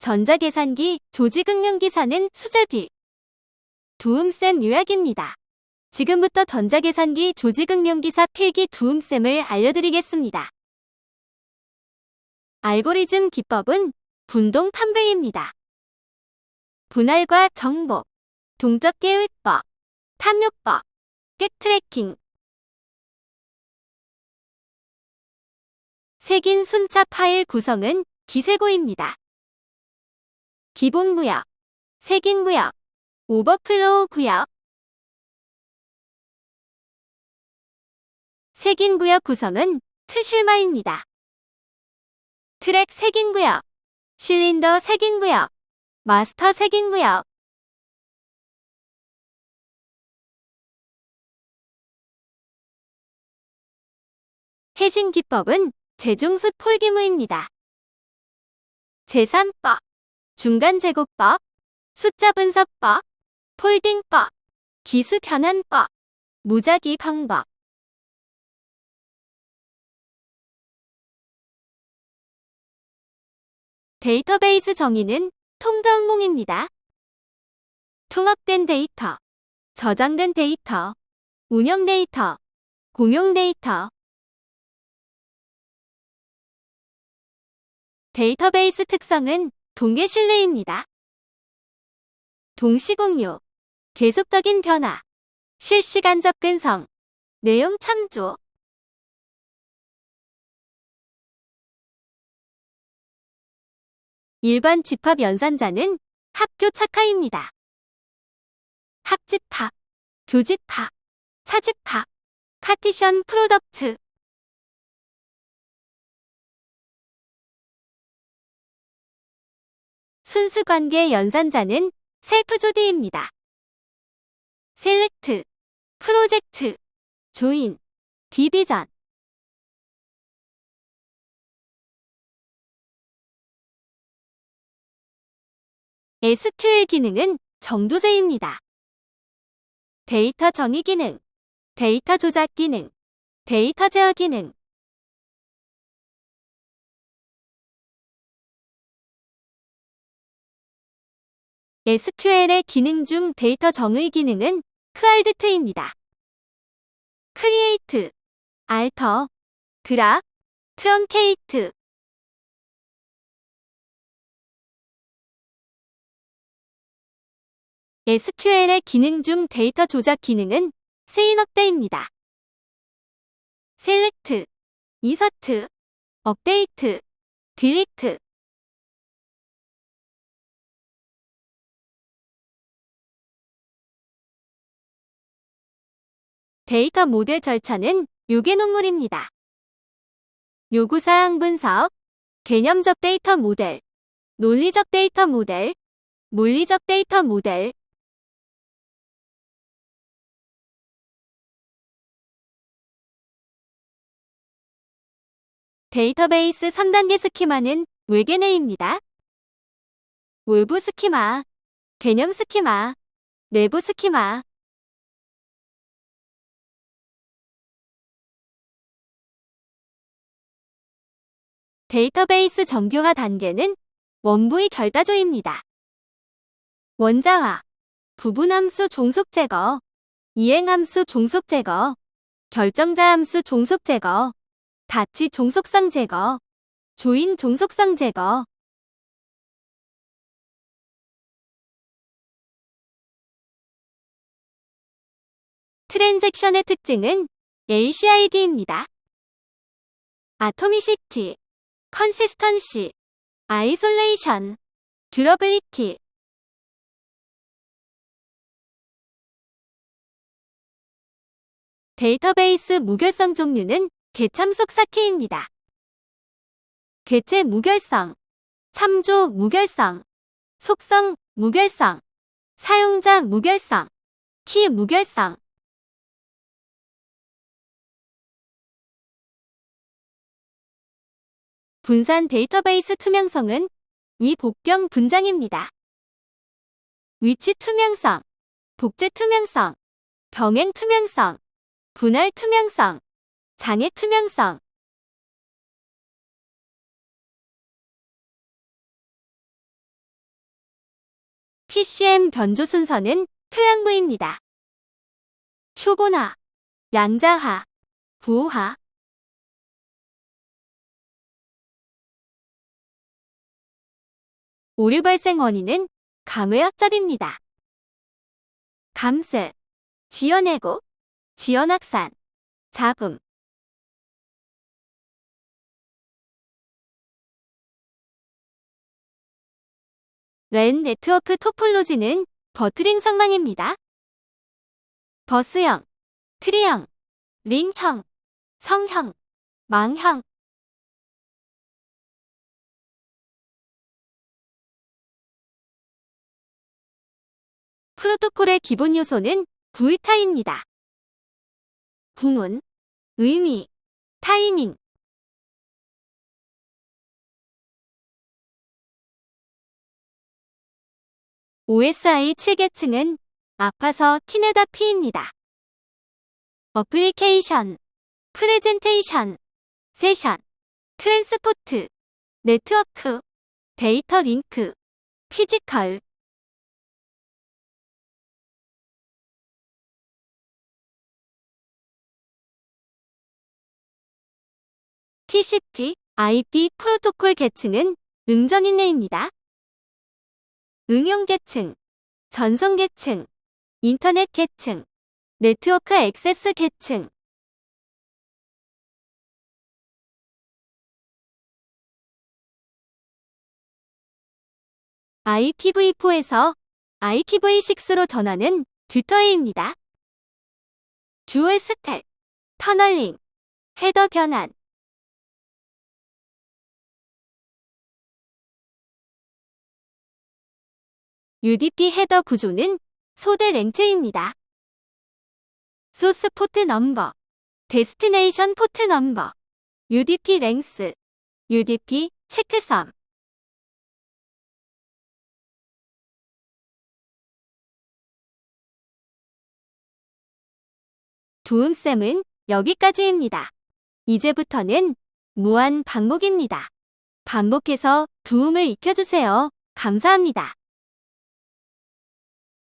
전자계산기 조직응용기사는 수제비. 도움쌤 요약입니다. 지금부터 전자계산기 조직응용기사 필기 도움쌤을 알려드리겠습니다. 알고리즘 기법은 분동 탐배입니다. 분할과 정복, 동적 계율법, 탐욕법, 객트래킹, 색인 순차 파일 구성은 기세고입니다. 기본 구역, 색인 구역, 오버플로우 구역, 색인 구역 구성은 트실마입니다. 트랙 색인 구역, 실린더 색인 구역, 마스터 색인 구역, 해신 기법은 재중수 폴기무입니다. 제3법, 중간제곱법, 숫자 분석법, 폴딩법, 기수 변환법, 무작위 방법. 데이터베이스 정의는 통전공입니다. 통합된 데이터, 저장된 데이터, 운영 데이터, 공용 데이터, 데이터베이스 특성은 동계 신뢰입니다. 동시공유, 계속적인 변화, 실시간 접근성, 내용 참조, 일반 집합 연산자는 합교 착화입니다. 합집합, 교집합, 차집합, 카티션 프로덕트, 순수관계 연산자는 셀프조디입니다. 셀렉트, 프로젝트, 조인, 디비전 SQL 기능은 정도제입니다. 데이터 정의 기능, 데이터 조작 기능, 데이터 제어 기능, SQL의 기능 중 데이터 정의 기능은 크알드트입니다. 크리에이트, 알터, 드라, 트렁케이트, SQL의 기능 중 데이터 조작 기능은 세인업데입니다. 셀렉트, 이서트, 업데이트, 딜리트, 데이터 모델 절차는 유기농물입니다. 요구사항 분석, 개념적 데이터 모델, 논리적 데이터 모델, 물리적 데이터 모델, 데이터베이스 3단계 스키마는 외계내입니다. 외부 스키마, 개념 스키마, 내부 스키마, 데이터베이스 정교화 단계는 원부의 결과조입니다. 원자화, 부분함수 종속 제거, 이행함수 종속 제거, 결정자함수 종속 제거, 다치 종속성 제거, 조인 종속성 제거, 트랜잭션의 특징은 ACID입니다. 아토미시티, 컨시스턴시, 아이솔레이션, 듀러블리티, 데이터베이스 무결성 종류는 개참속 사키입니다. 개체 무결성, 참조 무결성, 속성 무결성, 사용자 무결성, 키 무결성, 분산 데이터베이스 투명성은 위 복병 분장입니다. 위치 투명성, 복제 투명성, 병행 투명성, 분할 투명성, 장애 투명성, PCM 변조 순서는 표양부입니다. 초본화, 양자화, 부호화, 오류 발생 원인은 감외 합작입니다. 감스, 지연해고, 지연확산, 잡음, 랜 네트워크 토폴로지는 버트링 상망입니다. 버스형, 트리형, 링형, 성형, 망형, 프로토콜의 기본 요소는 V타입니다. 구문, 의미, 타이밍, OSI 7계층은 아파서 키네다 P입니다. 어플리케이션, 프레젠테이션, 세션, 트랜스포트, 네트워크, 데이터 링크, 피지컬, TCP, IP 프로토콜 계층은 응전인내입니다. 응용 계층, 전송 계층, 인터넷 계층, 네트워크 액세스 계층, IPv4에서 IPv6로 전하는 듀터웨이입니다. 듀얼 스택, 터널링, 헤더 변환, UDP 헤더 구조는 소대 랭체입니다. 소스 포트 넘버, 데스티네이션 포트 넘버, UDP 랭스, UDP 체크섬, 도움쌤은 여기까지입니다. 이제부터는 무한 반복입니다. 반복해서 도움을 익혀주세요. 감사합니다.